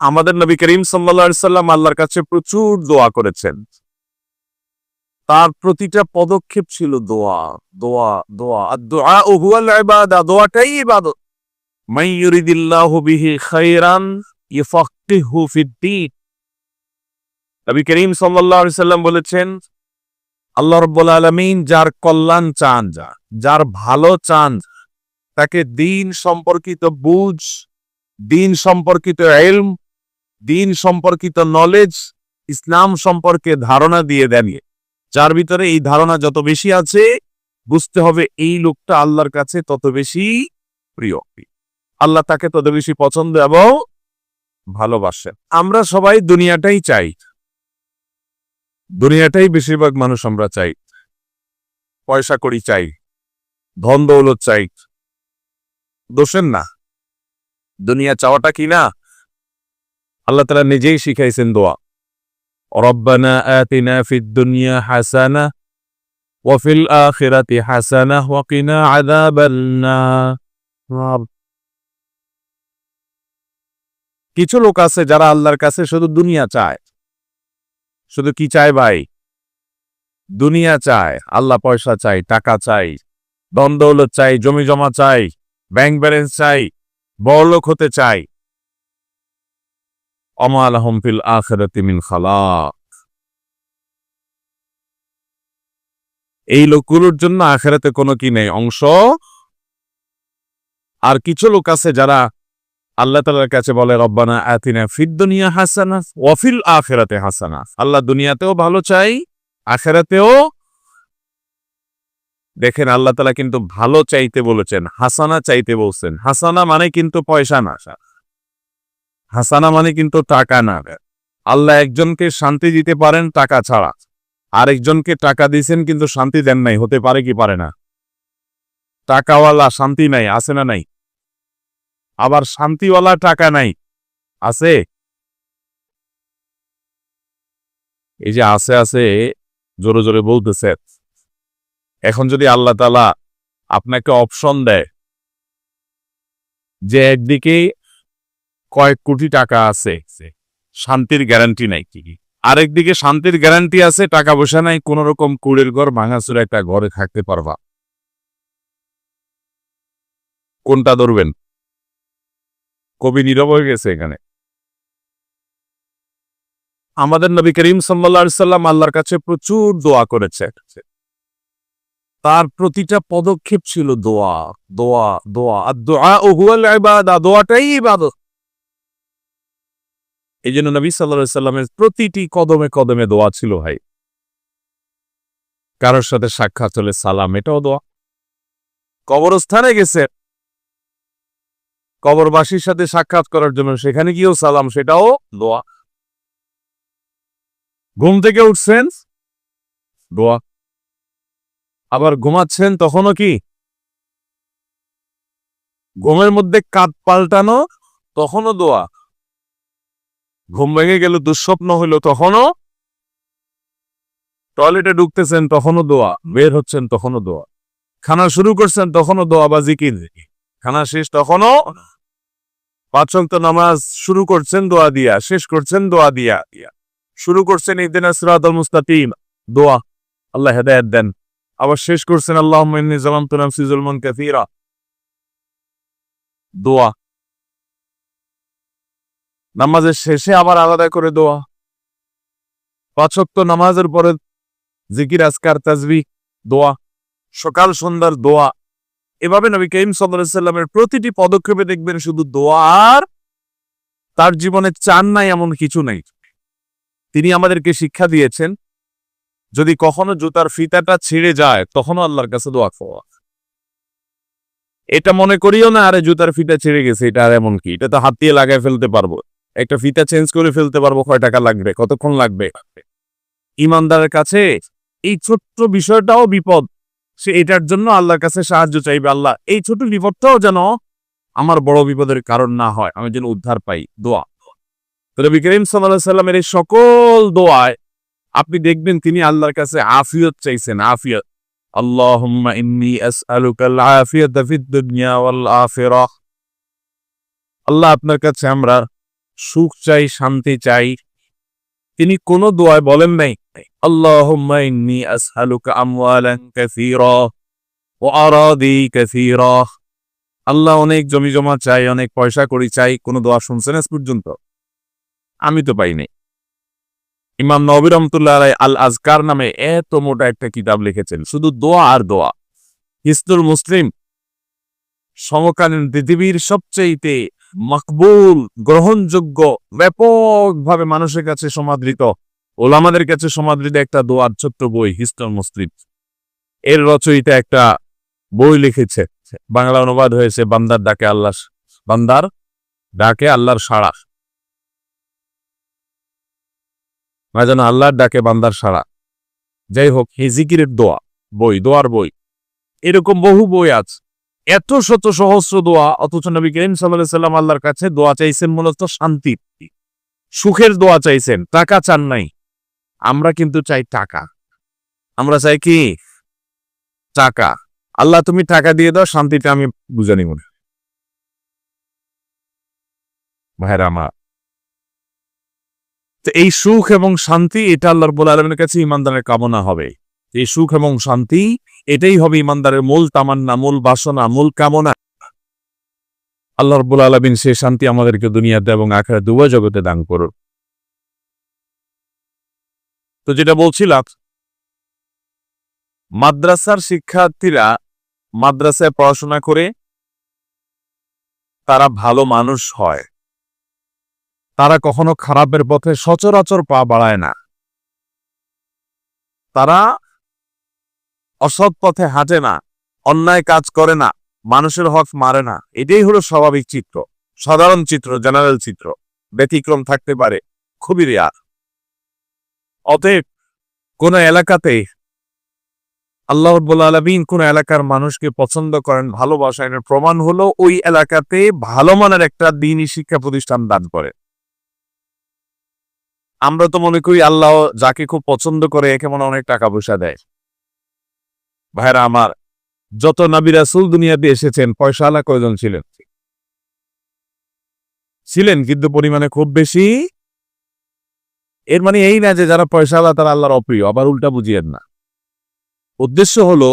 আমাদের নবী করিম সাল্লা সাল্লাম আল্লাহর কাছে প্রচুর দোয়া করেছেন। তার প্রতিটা পদক্ষেপ ছিল দোয়া দোয়া দোয়া। আর দোয়া ও হুয়াল ইবাদা, দোয়াটাই বলেছেন, আল্লাহ রাব্বুল আলামিন যার কল্যাণ চান যা, যার ভালো চান তাকে দিন সম্পর্কিত বুঝ, দিন সম্পর্কিত এলম দিন সম্পর্কিত নলেজ ইসলাম সম্পর্কে ধারণা দিয়ে দেন যার ভিতরে এই ধারণা যত বেশি আছে, বুঝতে হবে এই লোকটা আল্লাহর কাছে তত বেশি প্রিয়। আল্লাহ তাকে তত বেশি পছন্দ এবং ভালোবাসেন। আমরা সবাই দুনিয়াটাই চাই। দুনিয়াটাই বেশিরভাগ মানুষ আমরা চাই। পয়সা করি চাই। ধন দৌলত চাই। দোষের না। দুনিয়া চাওয়াটা কি না? আল্লাহ তালা নিজেই শিখাইছেন দোয়া। ওয়াফিল কিছু লোক আছে যারা আল্লাহর কাছে শুধু দুনিয়া চায়। শুধু কি চায় ভাই? দুনিয়া চায়, আল্লাহ পয়সা চাই টাকা চাই দন্দৌলত চাই জমি জমা চাই ব্যাংক ব্যালেন্স চাই বড়লোক হতে চাই অমাল ফিল আখেরাতি খালাক। এই লোকগুলোর জন্য আখেরাতে কোনো কি নেই, অংশ? আর কিছু লোক আছে যারা আল্লাহ তালার কাছে বলে, রব্বানা আতিনা ফিদ দুনিয়া হাসানা ওয়াফিল আখেরাতে হাসানা। আল্লাহ দুনিয়াতেও ভালো চাই, আখেরাতেও। দেখেন, আল্লাহ তালা কিন্তু ভালো চাইতে বলেছেন, হাসানা চাইতে বলছেন। হাসানা মানে কিন্তু পয়সা না। হাসানা মানে কিন্তু টাকা না আল্লাহ একজনকে শান্তি দিতে পারেন টাকা ছাড়া। আরেকজনকে টাকা দিয়েছেন কিন্তু শান্তি দেন নাই, হতে পারে কি পারে না। টাকাওয়ালা শান্তি নাই, আছে না নাই? আবার শান্তিওয়ালা টাকা নাই, আছে? এই যে আছে আছে, জোরে জোরে বলতেছে। এখন যদি আল্লাহ তালা আপনাকে অপশন দেয় যে একদিকে কয়েক কোটি টাকা আছে। শান্তির গ্যারান্টি নাই কি? আরেকদিকে শান্তির গ্যারান্টি আছে, টাকা পয়সা নাই কোন রকম কুড়ের ঘর ভাঙাচুরা একটা ঘরে থাকতে পারবা। কোনটা ধরবেন? কবি নীরব হয়ে গেছে এখানে। আমাদের নবী করিম সাল্লা সাল্লাম আল্লাহর কাছে প্রচুর দোয়া করেছে তার প্রতিটা পদক্ষেপ ছিল দোয়া দোয়া দোয়া। আর দোয়া ও হুয়াল দোয়াটাই ইবাদত। এই জন্য নবী সাল্লা সাল্লামের প্রতিটি কদমে কদমে দোয়া ছিল ভাই। কারোর সাথে সাক্ষাৎ হলে সালাম, এটাও দোয়া। কবরস্থানে গেছে। কবরবাসীর সাথে সাক্ষাৎ করার জন্য সেখানে গিয়েও সালাম, সেটাও দোয়া। ঘুম থেকে উঠছেন, দোয়া। আবার ঘুমাচ্ছেন তখনও কি? ঘুমের মধ্যে কাত পাল্টানো, তখনও দোয়া। ঘুম ভেঙে গেল দুঃস্বপ্ন হইল তখনও টয়লেটে ঢুকতেছেন তখনও দোয়া, বের হচ্ছেন তখনও দোয়া। খানা শুরু করছেন তখনও দোয়া বা জিকির। খানা শেষ তখনও পাঁচন্ত নামাজ শুরু করছেন দোয়া দিয়া, শেষ করছেন দোয়া দিয়া। শুরু করছেন ইদিন সিরাতুল মুস্তাকিম, দোয়া। আল্লাহ হেদায়েত দেন। আবার শেষ করছেন আল্লাহ জালামতু নাফসি যুলমান কাসীরা, দোয়া। নামাজের শেষে আবার আলাদা করে দোয়া। পাঁচক্ত নামাজের পরে জিকির আসকার তাজবি দোয়া, সকাল সন্ধ্যার দোয়া। এভাবে নবী করিম সাল্লামের প্রতিটি পদক্ষেপে দেখবেন শুধু দোয়া আর তার জীবনে চান নাই এমন কিছু নাই। তিনি আমাদেরকে শিক্ষা দিয়েছেন, যদি কখনো জুতার ফিতাটা ছিঁড়ে যায়, তখনও আল্লাহর কাছে দোয়া খাওয়া এটা মনে করিও না, আরে জুতার ফিতা ছিঁড়ে গেছে, এটা আর এমন কি? এটা তো হাত দিয়ে লাগাই ফেলতে পারব। একটা ফিতা চেঞ্জ করে ফেলতে পারব কয় টাকা লাগবে, কতক্ষণ লাগবে? ইমানদারের কাছে এই ছোট্ট বিষয়টাও বিপদ। সে এটার জন্য আল্লাহর কাছে সাহায্য চাইবে, আল্লাহ, এই ছোট বিপদটাও যেন আমার বড় বিপদের কারণ না হয়। আমি যেন উদ্ধার পাই, দোয়া। রবি করিম সাল্লাহ সাল্লামের এই সকল দোয়ায় আপনি দেখবেন তিনি আল্লাহর কাছে আফিয়ত চাইছেন, আফিয়ত। আল্লাহ আপনার কাছে আমরা সুখ চাই, শান্তি চাই। তিনি কোন দোয়ায় বলেন নাই আল্লাহ অনেক জমি জমা চাই, অনেক পয়সা করি চাই, কোন দোয়া শুনছেন আজ পর্যন্ত? আমি তো পাইনি। ইমাম নবী রহমতুল্লাহ রায় আল আজকার নামে এত মোটা একটা কিতাব লিখেছেন, শুধু দোয়া আর দোয়া। হিস্তুল মুসলিম সমকালীন পৃথিবীর সবচেয়ে মকবুল, গ্রহণযোগ্য, ব্যাপকভাবে মানুষের কাছে সমাদৃত। ওলামাদের কাছে সমাদৃত একটা দোয়ার ছোট্ট বই হিস্টোর মুসলিম। এর রচয়িতা একটা বই লিখেছে। বাংলা অনুবাদ হয়েছে, বান্দার ডাকে আল্লাহ বান্দার ডাকে আল্লাহর সাড়া। মানে যেন আল্লাহর ডাকে বান্দার সাড়া। যাই হোক হিজিকিরের দোয়া, বই, দোয়ার বই, এরকম বহু বই আছে। এত শত সহস্র দোয়া, অথচ নবী করিম সাল্লাম আল্লাহর কাছে দোয়া চাইছেন মূলত শান্তি। সুখের দোয়া চাইছেন, টাকা চান নাই। আমরা কিন্তু চাই টাকা। আমরা চাই কি? টাকা। আল্লাহ তুমি টাকা দিয়ে দাও, শান্তিটা আমি বুঝে নিব। না ভাইরা আমার, তো এই সুখ এবং শান্তি, এটা আল্লাহর বলে আলমের কাছে ইমানদারের কামনা হবে। এই সুখ এবং শান্তি, এটাই হবে ইমানদারের মূল তামান্না, মূল বাসনা, মূল কামনা। আল্লাহ রব্বুল আলমিন সে শান্তি আমাদেরকে দুনিয়াতে এবং আখড়া দুয়া জগতে দান করুন তো যেটা বলছিলাম, মাদ্রাসার শিক্ষার্থীরা মাদ্রাসায় পড়াশোনা করে তারা ভালো মানুষ হয়। তারা কখনো খারাপের পথে সচরাচর পা বাড়ায় না। তারা অসৎ পথে হাঁটে না, অন্যায় কাজ করে না, মানুষের হক মারে না। এটাই হলো স্বাভাবিক চিত্র, সাধারণ চিত্র, জেনারেল চিত্র। ব্যতিক্রম থাকতে পারে, খুবই রেয়ার অতএব, কোন এলাকাতে আল্লাহ আলমিন কোন এলাকার মানুষকে পছন্দ করেন ভালোবাসেন প্রমাণ হলো ওই এলাকাতে ভালো মানের একটা দিনই শিক্ষা প্রতিষ্ঠান দান করে। আমরা তো মনে করি আল্লাহ যাকে খুব পছন্দ করে, একে মনে অনেক টাকা পয়সা দেয়। ভাইরা আমার, যত নবী রাসুল দুনিয়াতে এসেছেন পয়সাওয়ালা কয়জন ছিলেন? ছিলেন, কিন্তু পরিমাণে খুব বেশি। এর মানে এই না যে যারা পয়সাওয়ালা তারা আল্লাহর অপ্রিয়, আবার উল্টা বুঝিয়েন না। উদ্দেশ্য হলো,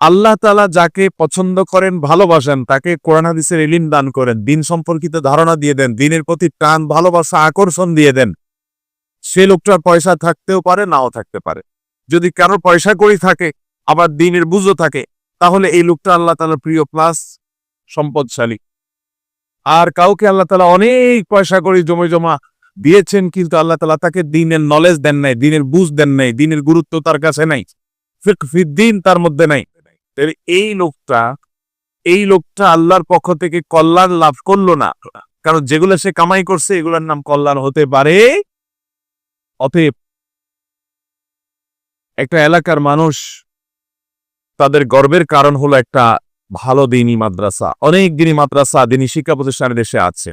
আল্লাহ তালা যাকে পছন্দ করেন, ভালোবাসেন, তাকে কোরআন হাদিসের এলিম দান করেন, দিন সম্পর্কিত ধারণা দিয়ে দেন, দিনের প্রতি টান, ভালোবাসা, আকর্ষণ দিয়ে দেন। সে লোকটার পয়সা থাকতেও পারে, নাও থাকতে পারে। যদি কারোর পয়সা করি থাকে আবার দিনের বুঝও থাকে, তাহলে এই লোকটা আল্লাহ তালার প্রিয় প্লাস সম্পদশালী। আর কাউকে আল্লাহ তালা অনেক পয়সা করে জমে জমা দিয়েছেন, কিন্তু আল্লাহ তালা তাকে দিনের নলেজ দেন নাই, দিনের বুঝ দেন নাই, দিনের গুরুত্ব তার কাছে নাই দিন তার মধ্যে নাই। এই লোকটা এই লোকটা আল্লাহর পক্ষ থেকে কল্যাণ লাভ করল না, কারণ যেগুলো সে কামাই করছে, এগুলোর নাম কল্যাণ হতে পারে, অতএব একটা এলাকার মানুষ তাদের গর্বের কারণ হলো একটা ভালো দিনই মাদ্রাসা। অনেক দিনই মাদ্রাসা, দিনই শিক্ষা প্রতিষ্ঠান দেশে আছে।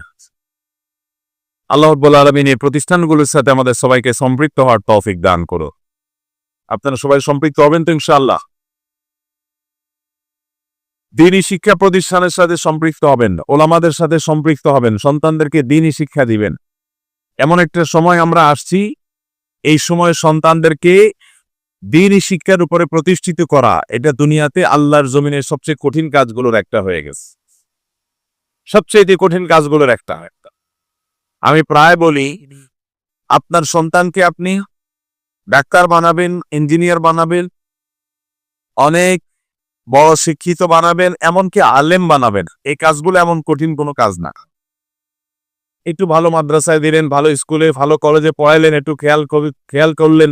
আল্লাহ আলমিন এই প্রতিষ্ঠানগুলোর সাথে আমাদের সবাইকে সম্পৃক্ত হওয়ার তৌফিক দান করো আপনারা সবাই সম্পৃক্ত হবেন তো ইনশাআল্লাহ? দিনই শিক্ষা প্রতিষ্ঠানের সাথে সম্পৃক্ত হবেন, ওলামাদের সাথে সম্পৃক্ত হবেন, সন্তানদেরকে দিনই শিক্ষা দিবেন। এমন একটা সময় আমরা আসছি, এই সময় সন্তানদেরকে দিনই শিক্ষার উপরে প্রতিষ্ঠিত করা, এটা দুনিয়াতে আল্লাহর জমিনের সবচেয়ে কঠিন কাজগুলোর একটা হয়ে গেছে। সবচেয়ে কঠিন কাজগুলোর একটা। আমি প্রায় বলি, আপনার সন্তানকে আপনি ডাক্তার বানাবেন, ইঞ্জিনিয়ার বানাবেন, অনেক বড় শিক্ষিত বানাবেন, এমনকি আলেম বানাবেন। এই কাজগুলো এমন কঠিন কোনো কাজ না। একটু ভালো মাদ্রাসায় দিলেন, ভালো স্কুলে, ভালো কলেজে পড়াইলেন একটু খেয়াল খেয়াল করলেন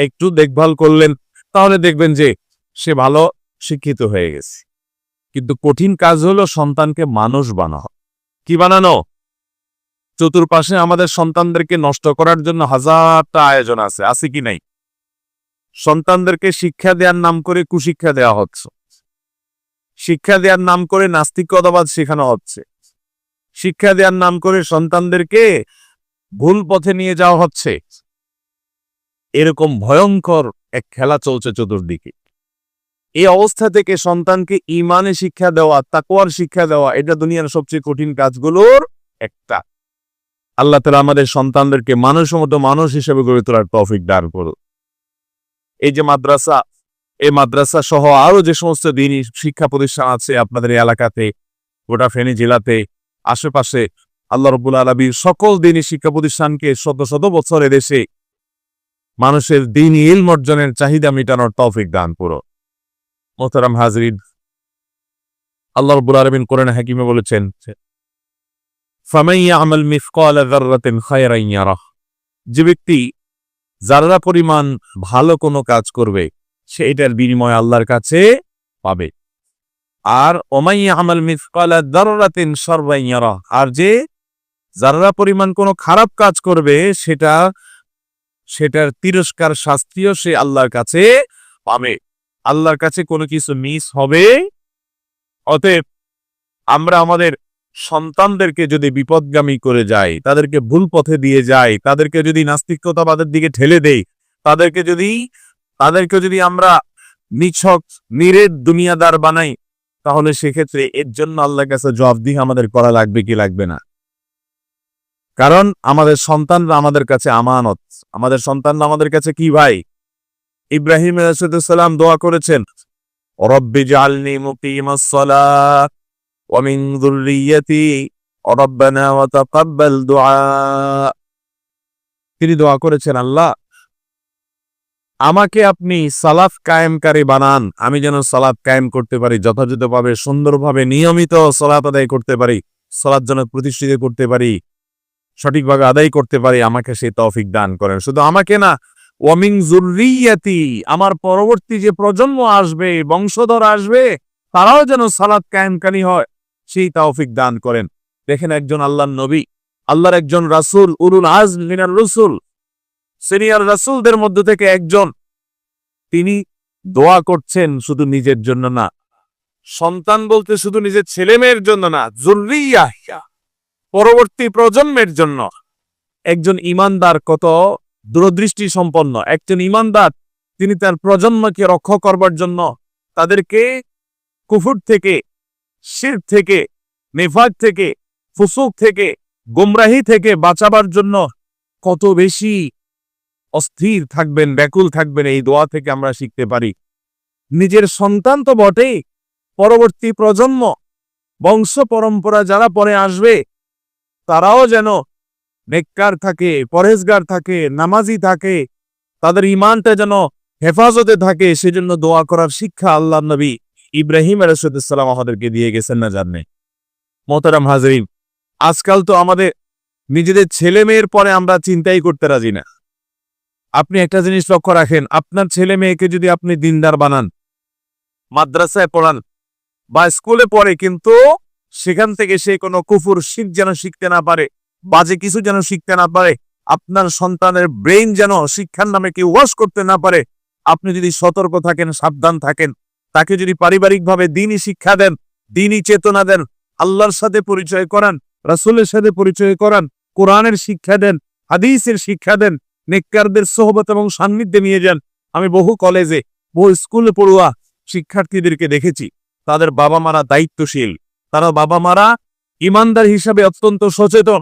একটু দেখভাল করলেন, তাহলে দেখবেন যে সে ভালো শিক্ষিত হয়ে গেছে। কিন্তু কঠিন কাজ হলো সন্তানকে মানুষ বানানো। কি বানানো? চতুর্পাশে আমাদের সন্তানদেরকে নষ্ট করার জন্য হাজারটা আয়োজন আছে আছে কি নাই? সন্তানদেরকে শিক্ষা দেওয়ার নাম করে কুশিক্ষা দেওয়া হচ্ছে। শিক্ষা দেওয়ার নাম করে নাস্তিকতাবাদ শেখানো হচ্ছে। শিক্ষা দেওয়ার নাম করে সন্তানদেরকে ভুল পথে নিয়ে যাওয়া হচ্ছে। এরকম ভয়ঙ্কর এক খেলা চলছে চতুর্দিকে। এই অবস্থা থেকে সন্তানকে ইমানে শিক্ষা দেওয়া তাকুয়ার শিক্ষা দেওয়া, এটা দুনিয়ার সবচেয়ে কঠিন কাজগুলোর একটা। আল্লাহ তালা আমাদের সন্তানদেরকে মানুষের মতো মানুষ হিসেবে গড়ে তোলার তৌফিক দান করুন। এই যে মাদ্রাসা, এই মাদ্রাসা সহ আরও যে সমস্ত দিনই শিক্ষা প্রতিষ্ঠান আছে আপনাদের এলাকাতে গোটা ফেনী জেলাতে, আশেপাশে, আল্লাহ রবুল আলবীর সকল দিনই শিক্ষা প্রতিষ্ঠানকে শত শত বছর এদেশে মানুষের দিন ইলম অর্জনের চাহিদা মেটানোর তৌফিক দান করো। মোহতারাম হাজরিন, আল্লাহ রবুল আলমিন কোরআন হাকিমে বলেছেন যে ব্যক্তি যারা পরিমাণ ভালো কোনো কাজ করবে, সে এটার বিনিময় আল্লাহর কাছে পাবে। আর ওমাইয়া আমল মিসকাল যাররাতিন শাররান ইয়ারাহ, আর যে যারা পরিমাণ কোনো খারাপ কাজ করবে, সেটা সেটার তিরস্কার শাস্তিও সে আল্লাহর কাছে পাবে। আল্লাহর কাছে কোনো কিছু মিস হবে? অতএব আমরা আমাদের সন্তানদেরকে যদি বিপদগামী করে যাই, তাদেরকে ভুল পথে দিয়ে যাই, তাদেরকে যদি নাস্তিকতাবাদের দিকে ঠেলে দেই, তাদেরকে যদি তাদেরকে যদি আমরা নিছক, নিরেট দুনিয়াদার বানাই, তাহলে সেক্ষেত্রে এর জন্য আল্লাহর কাছে জবাবদিহি আমাদের করা লাগবে কি লাগবে না? কারণ আমাদের সন্তানরা আমাদের কাছে আমানত। আমাদের সন্তানরা আমাদের কাছে কি ভাই? ইব্রাহিম সালাম দোয়া করেছেন তিনি দোয়া করেছেন, আল্লাহ, আমাকে আপনি সালাফ কায়েমকারী বানান। আমি যেন সালাত কায়েম করতে পারি, যথাযথভাবে সুন্দরভাবে নিয়মিত সালাত আদায় করতে পারি, সালাত যেন প্রতিষ্ঠিত করতে পারি। সঠিকভাবে আদায় করতে পারি, আমাকে সেই তৌফিক দান করেন। শুধু আমাকে না ওয়ামিং জুররিয়াতি আমার পরবর্তী যে প্রজন্ম আসবে, বংশধর আসবে, তারাও যেন সালাত কায়েমকারী হয়, সেই তৌফিক দান করেন। দেখেন একজন আল্লাহর নবী, আল্লাহর একজন রাসূল, উলুল আজ মিনার রসুল, সিনিয়র রাসূলদের মধ্য থেকে একজন। তিনি দোয়া করছেন শুধু নিজের জন্য না, সন্তান বলতে শুধু নিজের ছেলে মেয়ের জন্য না জুররিয়া পরবর্তী প্রজন্মের জন্য একজন ইমানদার কত দূরদৃষ্টি সম্পন্ন। একজন ইমানদার, তিনি তার প্রজন্মকে রক্ষা করবার জন্য তাদেরকে কুফুর থেকে, শির থেকে, নেফাক থেকে, ফুসুক থেকে, গোমরাহি থেকে বাঁচাবার জন্য কত বেশি অস্থির থাকবেন, ব্যাকুল থাকবেন এই দোয়া থেকে আমরা শিখতে পারি। নিজের সন্তান তো বটেই, পরবর্তী প্রজন্ম, বংশ পরম্পরা যারা পরে আসবে তারাও যেন নেককার থাকে পরেজগার থাকে, নামাজি থাকে, তাদের ইমানটা যেন হেফাজতে থাকে, সেজন্য দোয়া করার শিক্ষা আল্লাহ নবী ইব্রাহিম আলসালাম আমাদেরকে দিয়ে গেছেন না জানে মোহতারাম হাজরিন, আজকাল তো আমাদের নিজেদের ছেলে মেয়ের পরে আমরা চিন্তাই করতে রাজি না। আপনি একটা জিনিস লক্ষ্য রাখেন, আপনার ছেলে মেয়েকে যদি আপনি দিনদার বানান, মাদ্রাসায় পড়ান বা স্কুলে পড়ে কিন্তু সেখান থেকে সে কোনো কুফুর শিখ যেন শিখতে না পারে, বাজে কিছু যেন শিখতে না পারে, আপনার সন্তানের ব্রেইন যেন শিক্ষার নামে কেউ ওয়াশ করতে না পারে। আপনি যদি সতর্ক থাকেন, সাবধান থাকেন, তাকে যদি পারিবারিকভাবে দিনই শিক্ষা দেন, দিনই চেতনা দেন, আল্লাহর সাথে পরিচয় করান, রাসুলের সাথে পরিচয় করান, কোরআনের শিক্ষা দেন, হাদিসের শিক্ষা দেন, নেককারদের সোহবত এবং সান্নিধ্যে নিয়ে যান। আমি বহু কলেজে বহু স্কুলে পড়ুয়া শিক্ষার্থীদেরকে দেখেছি। তাদের বাবা মারা দায়িত্বশীল। তারা বাবা মারা ইমানদার হিসাবে অত্যন্ত সচেতন।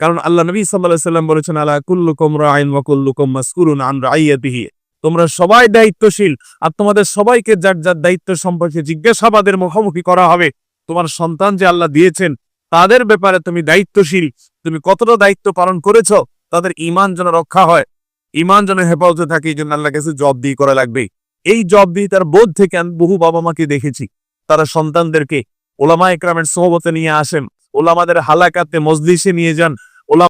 কারণ আল্লাহ নবী সাল্লাহ সাল্লাম বলেছেন আল্লাহ কুল্লুকুম রাইন ওয়াকুল্লুকুম মাসকুরুন আন রাইয়াতিহি। তোমরা সবাই দায়িত্বশীল, আর তোমাদের সবাইকে যার যার দায়িত্ব সম্পর্কে জিজ্ঞাসাবাদের মুখোমুখি করা হবে। তোমার সন্তান যে আল্লাহ দিয়েছেন, তাদের ব্যাপারে তুমি দায়িত্বশীল। তুমি কতটা দায়িত্ব পালন করেছ, তাদের ইমান যেন রক্ষা হয়। ইমান যেন হেফাজতে থাকে, এই জন্য আল্লাহ কাছে জব দিয়ে করা লাগবে। এই জব দিয়ে তার বোধ থেকে আমি বহু বাবা মাকে দেখেছি। তারা সন্তানদেরকে ওলামা একরামের সোহবতে নিয়ে আসেন। ওলামাদের হালাকাতে মজলিসে নিয়ে যান।